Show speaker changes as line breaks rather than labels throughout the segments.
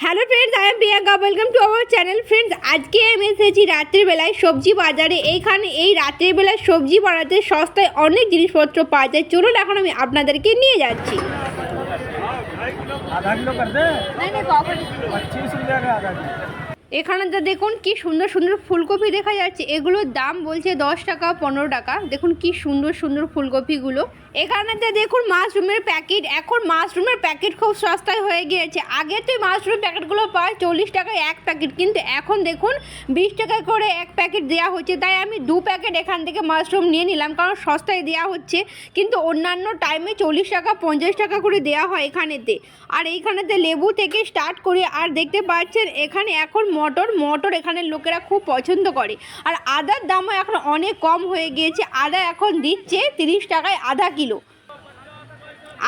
Hello friends I am Priyanka welcome to our channel friends আজকে আমি এসেছি রাত্রিবেলায় সবজি বাজারে। এইখানে এই রাত্রিবেলায় সবজি বানাতে সস্তায় অনেক জিনিসপত্র পাওয়া যায়। চলুন এখন আমি আপনাদেরকে নিয়ে যাচ্ছি।
আধা কিলো দে পঁচিশ আধা
এখানে তো দেখুন কি সুন্দর সুন্দর ফুলকপি দেখা যাচ্ছে। এগুলোর দাম বলছে দশ টাকা, পনেরো টাকা। দেখুন কি সুন্দর সুন্দর ফুলকপিগুলো। এখানেতে দেখুন মাশরুমের প্যাকেট। এখন মাশরুমের প্যাকেট খুব সস্তায় হয়ে গিয়েছে। আগে তো মাশরুম প্যাকেটগুলো পায় চল্লিশ টাকায় এক প্যাকেট। কিন্তু এখন দেখুন বিশ টাকা করে এক প্যাকেট দেওয়া হচ্ছে। তাই আমি দু প্যাকেট এখান থেকে মাশরুম নিয়ে নিলাম। কারণ সস্তায় দেওয়া হচ্ছে। কিন্তু অন্যান্য টাইমে চল্লিশ টাকা, পঞ্চাশ টাকা করে দেওয়া হয় এখানেতে। আর এইখানেতে লেবু থেকে স্টার্ট করে আর দেখতে পাচ্ছেন, এখানে এখন মটর মটর এখানে লোকেরা খুব পছন্দ করে। আর আদার দামও এখন অনেক কম হয়ে গিয়েছে আদা এখন দিচ্ছে তিরিশ টাকায় আধা কিলো।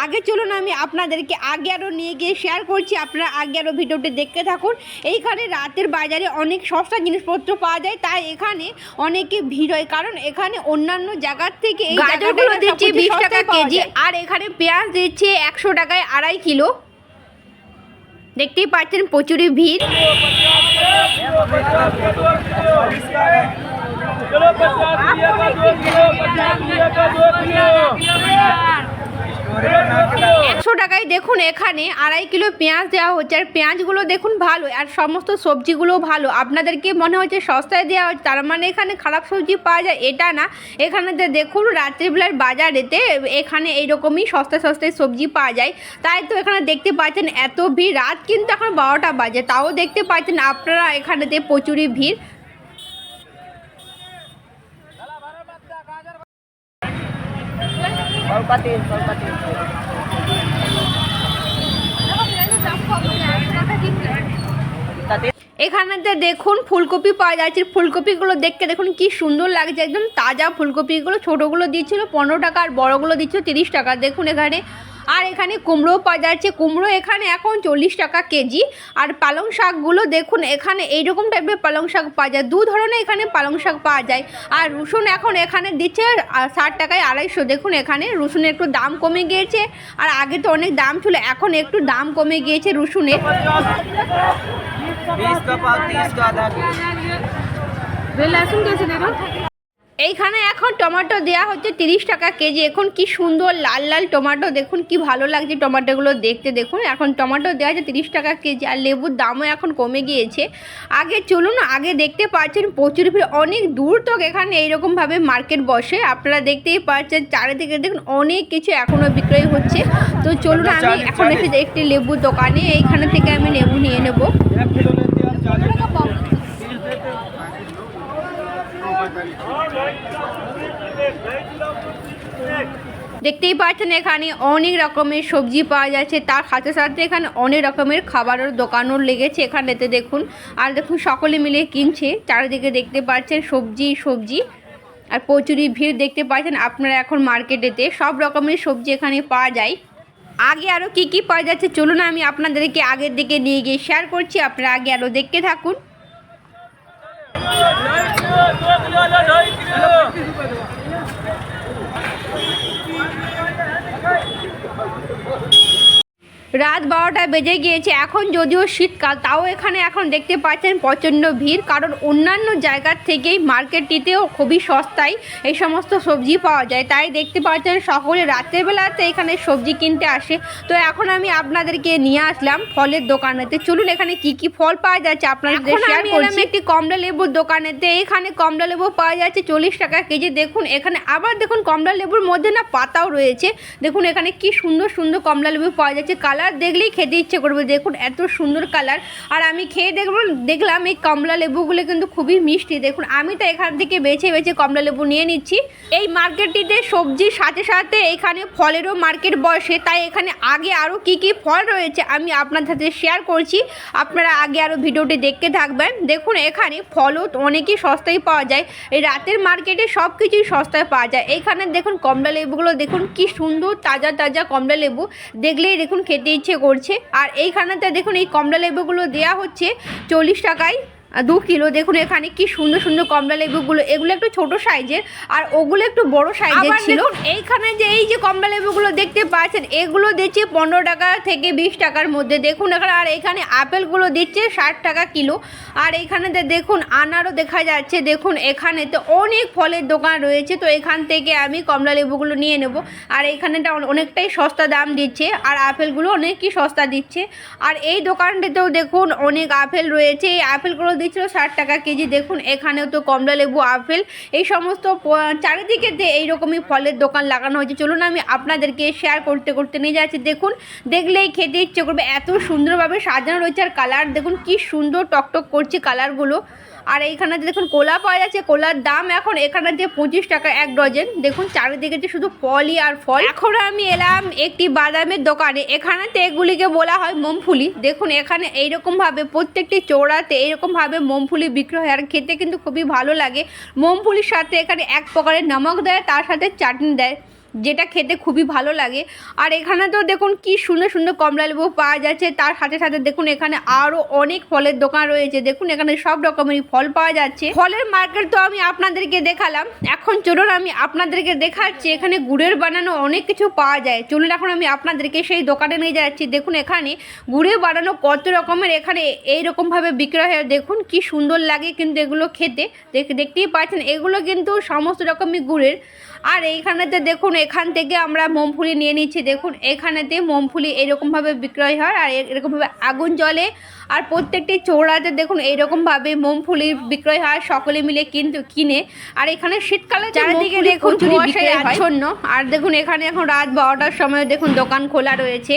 আগে চলুন আমি আপনাদেরকে আগে আরও নিয়ে গিয়ে শেয়ার করছি আপনারা আগে আরও ভিডিওটি দেখতে থাকুন। এইখানে রাতের বাজারে অনেক সস্তা জিনিসপত্র পাওয়া যায় তাই এখানে অনেকে ভিড় হয় কারণ এখানে অন্যান্য জায়গার থেকে এই গাজরগুলো দিচ্ছে বিশ টাকা কেজি আর এখানে পেঁয়াজ দিচ্ছে একশো টাকায় আড়াই কিলো। দেখতেই পাচ্ছেন প্রচুরই ভিড়
चलो
একশো টাকায় দেখুন এখানে আড়াই কিলো পেঁয়াজ দেওয়া হচ্ছে, আর পেঁয়াজগুলো দেখুন ভালো, আর সমস্ত সবজিগুলো ভালো। আপনাদেরকে মনে হচ্ছে সস্তায় দেওয়া হচ্ছে, তার মানে এখানে খারাপ সবজি পাওয়া যায়, এটা না। এখানে দেখুন রাত্রিবেলার বাজারেতে এখানে এইরকমই সস্তায় সস্তায় সবজি পাওয়া যায়। তাই তো এখানে দেখতে পাচ্ছেন এত ভিড়, রাত কিন্তু এখন বারোটা বাজে, তাও দেখতে পাচ্ছেন আপনারা এখানেতে প্রচুরই ভিড়। এখানেতে দেখুন ফুলকপি পাওয়া যাচ্ছে। ফুলকপিগুলো দেখতে দেখুন কি সুন্দর লাগছে। একদম তাজা ফুলকপিগুলো। ছোটোগুলো দিচ্ছিল পনেরো টাকা আর বড়োগুলো দিচ্ছিল তিরিশ টাকা। দেখুন এখানে। আর এখানে কুমড়োও পাওয়া যাচ্ছে। কুমড়ো এখানে এখন চল্লিশ টাকা কেজি। আর পালং শাকগুলো দেখুন এখানে এইরকম টাইপের পালং শাক পাওয়া যায়। দু ধরনের এখানে পালং শাক পাওয়া যায়। আর রসুন এখন এখানে দিচ্ছে ষাট টাকায় আড়াইশো। দেখুন এখানে রসুনের একটু দাম কমে গিয়েছে। আর আগে তো অনেক দাম ছিল, এখন একটু দাম কমে গিয়েছে রসুনের।
बीस का पाव तीस का आधा। किलो लहसुन कैसे दे रहे
এইখানে এখন টমেটো দেওয়া হচ্ছে তিরিশ টাকা কেজি। এখন কি সুন্দর লাল লাল টমেটো দেখুন কি ভালো লাগছে টমেটোগুলো দেখতে। দেখুন এখন টমেটো দেওয়া হচ্ছে তিরিশ টাকা কেজি আর লেবুর দামও এখন কমে গিয়েছে। আগে চলুন আগে দেখতে পাচ্ছেন প্রচুর ভিড় অনেক দূর তক এখানে এইরকমভাবে মার্কেট বসে। আপনারা দেখতেই পাচ্ছেন চারিদিকে দেখুন অনেক কিছু এখনও বিক্রয় হচ্ছে। তো চলুন আমি এখন এসে একটি লেবুর দোকানে এইখানে থেকে আমি লেবু নিয়ে নেব। দেখতেই পাচ্ছেন এখানে অনেক রকমের সবজি পাওয়া যাচ্ছে। তার সাথে সাথে এখানে অনেক রকমের খাবারের দোকানও লেগেছে এখানেতে দেখুন। আর দেখুন, সকলে মিলে কিনছে। চারিদিকে দেখতে পাচ্ছেন সবজি সবজি। আর প্রচুরই ভিড় দেখতে পাচ্ছেন আপনারা এখন মার্কেটেতে। সব রকমের সবজি এখানে পাওয়া যায়। আগে আরও কি কি পাওয়া যাচ্ছে চলুন আমি আপনাদেরকে আগের দিকে নিয়ে গিয়ে শেয়ার করছি। আপনারা আগে আরও দেখতে থাকুন। রাত বারোটা বেজে গিয়েছে। এখন যদিও শীতকাল তাও এখানে এখন দেখতে পাচ্ছেন প্রচণ্ড ভিড় কারণ অন্যান্য জায়গার থেকেই মার্কেটটিতেও খুবই সস্তায় এই সমস্ত সবজি পাওয়া যায়। তাই দেখতে পাচ্ছেন সকলে রাত্রেবেলাতে এখানে সবজি কিনতে আসে। তো এখন আমি আপনাদেরকে নিয়ে আসলাম ফলের দোকানেতে। চলুন এখানে কি কি ফল পাওয়া যাচ্ছে আপনাদের শেয়ার করছি। একটি কমলা লেবুর দোকানেতে। এখানে কমলা লেবু পাওয়া যাচ্ছে চল্লিশ টাকা কেজি। দেখুন এখানে আবার দেখুন কমলা লেবুর মধ্যে না পাতাও রয়েছে। দেখুন এখানে কি সুন্দর সুন্দর কমলা লেবু পাওয়া যাচ্ছে। কালার দেখলেই খেতে ইচ্ছে করবে। দেখুন, এত সুন্দর কালার। আর আমি খেয়ে দেখব, দেখলাম এই কমলা লেবুগুলো কিন্তু খুবই মিষ্টি। দেখুন, আমি তো এখান থেকে বেছে বেছে কমলা লেবু নিয়ে নিচ্ছি। এই মার্কেটটিতে সবজির সাথে সাথে এখানে ফলেরও মার্কেট বসে। তাই এখানে আগে আরও কি কি ফল রয়েছে আমি আপনার সাথে শেয়ার করছি। আপনারা আগে আরও ভিডিওটি দেখতে থাকবেন। দেখুন, এখানে ফলও অনেকই সস্তায় পাওয়া যায়। এই রাতের মার্কেটে সব কিছুই সস্তায় পাওয়া যায়। এইখানে দেখুন, কমলা লেবুগুলো দেখুন, কি সুন্দর, তাজা তাজা কমলা লেবু। দেখলেই দেখুন, খেতে ইচ্ছে করছে। আর এইখানেতে দেখুন এই কমলা লেবুগুলো দেওয়া হচ্ছে চল্লিশ টাকায়। দু কিলো দেখুন এখানে কি সুন্দর সুন্দর কমলা লেবুগুলো এগুলো একটু ছোট সাইজের আর ওগুলো একটু বড় সাইজের ছিল। এইখানে যে এই যে কমলা লেবুগুলো দেখতে পাচ্ছেন এগুলো দিচ্ছে পনেরো টাকা থেকে বিশ টাকার মধ্যে। দেখুন এখানে আর এখানে আপেলগুলো দিচ্ছে ষাট টাকা কিলো। আর এইখানেতে দেখুন আনারও দেখা যাচ্ছে। দেখুন এখানে তো অনেক ফলের দোকান রয়েছে তো এখান থেকে আমি কমলা লেবুগুলো নিয়ে নেব। আর এইখানেটা অনেকটাই সস্তা দাম দিচ্ছে আর আপেলগুলো অনেকই সস্তা দিচ্ছে। আর এই দোকানটাতেও দেখুন অনেক আপেল রয়েছে। এই আপেলগুলো দিচ্ছিল ষাট টাকা কেজি। দেখুন, এখানেও তো কমলা লেবু, আপেল, এই সমস্ত চারিদিকে যে এইরকমই ফলের দোকান লাগানো হয়েছে। চলুন, আমি আপনাদেরকে শেয়ার করতে করতে নিয়ে যাচ্ছি। দেখুন, দেখলেই খেতে ইচ্ছে করবে। এত সুন্দরভাবে সাজানো রয়েছে আর কালার দেখুন কি সুন্দর টকটক করছে কালারগুলো আর এইখানে দেখুন কোলা পাওয়া যাচ্ছে, কোলার দাম এখন এখানে যে পঁচিশ টাকা এক ডজন। দেখুন চারিদিকে যে শুধু ফলই আর ফল। এখন আমি এলাম একটি বাদামের দোকানে। এখানেতে এগুলিকে বলা হয় মোমফুলি। দেখুন এখানে এইরকমভাবে প্রত্যেকটি চৌড়াতে এইরকমভাবে মোমফুলি বিক্রি হয়। আর খেতে কিন্তু খুবই ভালো লাগে। মোমফুলির সাথে এখানে এক প্রকারের নমক দেয়, তার সাথে চাটনি দেয়। যেটা খেতে খুবই ভালো লাগে। আর এখানে তো দেখুন কি সুন্দর সুন্দর কমলা লেবু পাওয়া যাচ্ছে, তার সাথে সাথে দেখুন এখানে আরও অনেক ফলের দোকান রয়েছে। দেখুন এখানে সব রকমেরই ফল পাওয়া যাচ্ছে। ফলের মার্কেট তো আমি আপনাদেরকে দেখালাম। এখন চলুন আমি আপনাদেরকে দেখাচ্ছি, এখানে গুড়ের বানানো অনেক কিছু পাওয়া যায়। চলুন এখন আমি আপনাদেরকে সেই দোকানে নিয়ে যাচ্ছি। দেখুন এখানে গুড়ে বানানো কত রকমের এখানে এইরকমভাবে বিক্রয় হয়। দেখুন কি সুন্দর লাগে কিন্তু এগুলো খেতে। দেখ- দেখতেই পাচ্ছেন, এগুলো কিন্তু সমস্ত রকমই গুড়ের। আর এইখানেতে দেখুন এখান থেকে আমরা মোমফুলি নিয়ে নিচ্ছি। দেখুন এখানেতে মোমফুলি এরকমভাবে বিক্রয় হয় আর এরকমভাবে আগুন জ্বলে। আর প্রত্যেকটি চৌড়াতে দেখুন এইরকমভাবে মোমফুলি বিক্রয় হয় সকলে মিলে কিন্তু কিনে। আর এখানে শীতকালে চারিদিকে দেখুন আচ্ছন্ন। আর দেখুন এখানে এখন রাত বারোটার সময় দেখুন দোকান খোলা রয়েছে।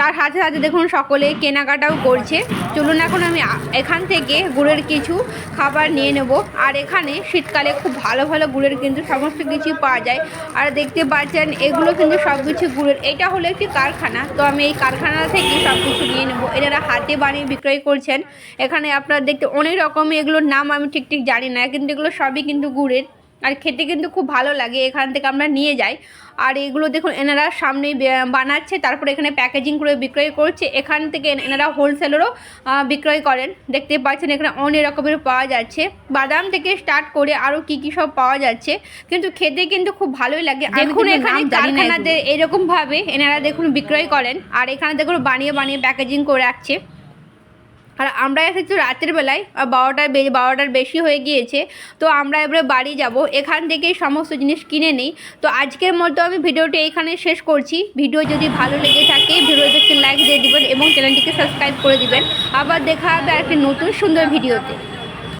তার সাথে সাথে দেখুন সকলে কেনাকাটাও করছে। চলুন এখন আমি এখান থেকে গুড়ের কিছু খাবার নিয়ে নেব। আর এখানে শীতকালে খুব ভালো ভালো গুড়ের কিন্তু সমস্ত কিছু পাওয়া যায়। আর দেখতে পাচ্ছেন এগুলো কিন্তু সব কিছু গুড়ের। এটা হলো একটি কারখানা। তো আমি এই কারখানা থেকে সব কিছু নিয়ে নেব। এনারা হাতে বানিয়ে বিক্রয় করছেন, এখানে আপনারা দেখতে অনেক রকম এগুলোর নাম আমি ঠিক ঠিক জানি না, কিন্তু এগুলো সবই কিন্তু গুড়ের। আর খেতে কিন্তু খুব ভালো লাগে এখান থেকে আমরা নিয়ে যাই। আর এগুলো দেখুন এনারা সামনে বানাচ্ছে তারপরে এখানে প্যাকেজিং করে বিক্রয় করছে এখান থেকে এন- এনারা হোলসেলেরও বিক্রয় করেন। দেখতে পাচ্ছেন এখানে অনেক রকমের পাওয়া যাচ্ছে। বাদাম থেকে স্টার্ট করে আরও কি কি সব পাওয়া যাচ্ছে কিন্তু খেতে কিন্তু খুব ভালোই লাগে। এখানে
নাম
কারখানাতে এরকমভাবে এনারা দেখুন বিক্রয় করেন আর এখানে দেখুন বানিয়ে বানিয়ে প্যাকেজিং করে রাখছে। আর আমরা এসেছি রাতের বেলায়, আর বারোটার বারোটার বেশি হয়ে গিয়েছে, তো আমরা এবারে বাড়ি যাব। এখান থেকেই সমস্ত জিনিস কিনে নিই। তো আজকের মতো আমি ভিডিওটি এখানে শেষ করছি। ভিডিও যদি ভালো লেগে থাকে, ভিডিওতে একটি লাইক দিয়ে দেবেন এবং চ্যানেলটিকে সাবস্ক্রাইব করে দিবেন। আবার দেখা হবে আর একটি নতুন সুন্দর ভিডিওতে।